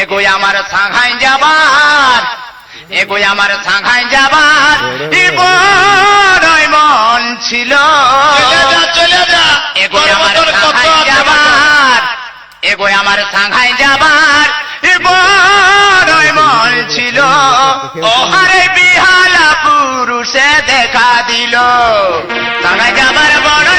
এগোয় আমার সাংহাই যাবার এগোয় আমার সাংহাই যাবার। বড় মন ছিল। চলে যা এগোয় আমার মতন সাংহাই যাবার এগোয় আমার সাংহাই যাবার। এ মন ছিল। ওহারে বিহালা পুরুষে দেখা দিল। সাংহাই যাবার বড়